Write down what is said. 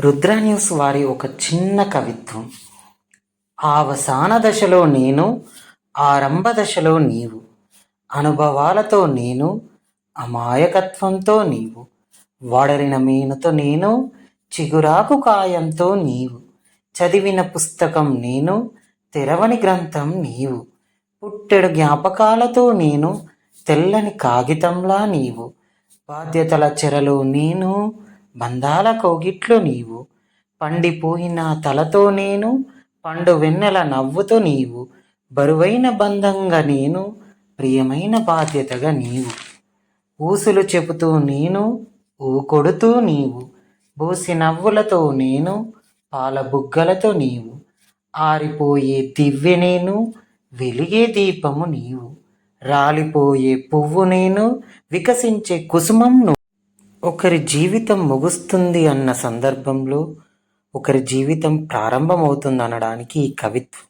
Rudra news వారి ఒక చిన్న కవిత్వం. అవసాన దశలో నేను ఆరంభ దశలో నీవు. అనుభవాలతో నేను అమాయకత్వంతో నీవు. వాడరిన మీనుతో నేను చిగురాకు కాయంతో నీవు. చదివిన పుస్తకం నేను తెరవని గ్రంథం నీవు. పుట్టెడు జ్ఞాపకాలతో నేను తెల్లని కాగితంలా నీవు. బాధ్యతల చెరలో నేను బంధాల కోగిట్లు నీవు. పండిపోయిన తలతో నేను పండు వెన్నెల నవ్వుతో నీవు. బరువైన బంధంగా నేను ప్రియమైన బాధ్యతగా నీవు. ఊసులు చెబుతూ నేను ఊ కొడుతూ నీవు. బోసి నవ్వులతో నేను పాల బుగ్గలతో నీవు. ఆరిపోయే దివ్య నేను వెలిగే దీపము నీవు. రాలిపోయే పువ్వు నేను వికసించే కుసుమం నువ్వు ఒకరి జీవితం ముగుస్తుంది అన్న సందర్భంలో ఒకరి జీవితం ప్రారంభమవుతుంది అనడానికి ఈ కవిత్వం.